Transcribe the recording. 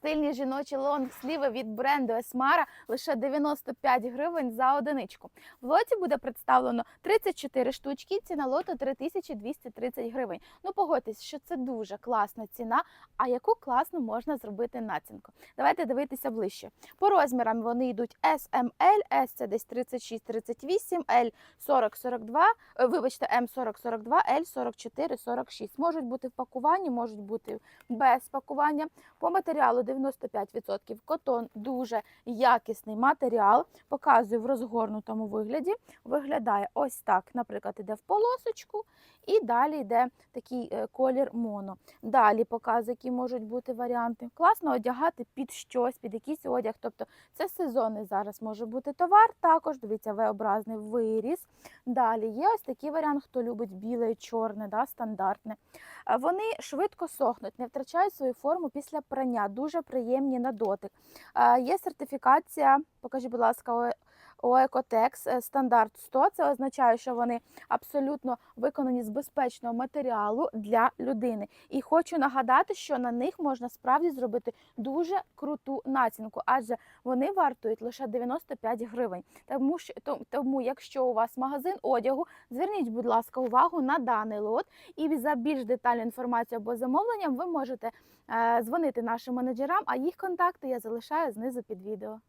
Стильні жіночі лонгсліви від бренду Esmara лише 95 гривень за одиничку. В лоті буде представлено 34 штучки, ціна лоту 3230 гривень. Ну погодьтесь, що це дуже класна ціна, а яку класно можна зробити націнку. Давайте дивитися ближче. По розмірам вони йдуть S, M, L, S це десь 36-38, L 40-42, е, вибачте, M 40-42, L 44-46. Можуть бути в пакуванні, можуть бути без пакування. По матеріалу 95% котон, дуже якісний матеріал. Показую в розгорнутому вигляді. Виглядає ось так. Наприклад, іде в полосочку, і далі йде такий е, колір моно. Далі показую, які можуть бути варіанти. Класно одягати під щось, під якийсь одяг. Тобто це сезонний зараз може бути товар. Також дивіться, V-образний виріс. Далі є ось такий варіант, хто любить біле і чорне, да, стандартне. Е, Вони швидко сохнуть, не втрачають свою форму після прання, дуже приємні на дотик. Е, Є сертифікація, покажіть, будь ласка, ОЕКОТЕКС е, стандарт 100. Це означає, що вони абсолютно виконані з безпечного матеріалу для людини. І хочу нагадати, що на них можна справді зробити дуже круту націнку, адже вони вартують лише 95 гривень. Тому що тому, якщо у вас магазин одягу, зверніть, будь ласка, увагу на даний лот. І за більш детальну інформацію або замовленням ви можете е, дзвонити нашим менеджерам, а їх контакти я залишаю знизу під відео.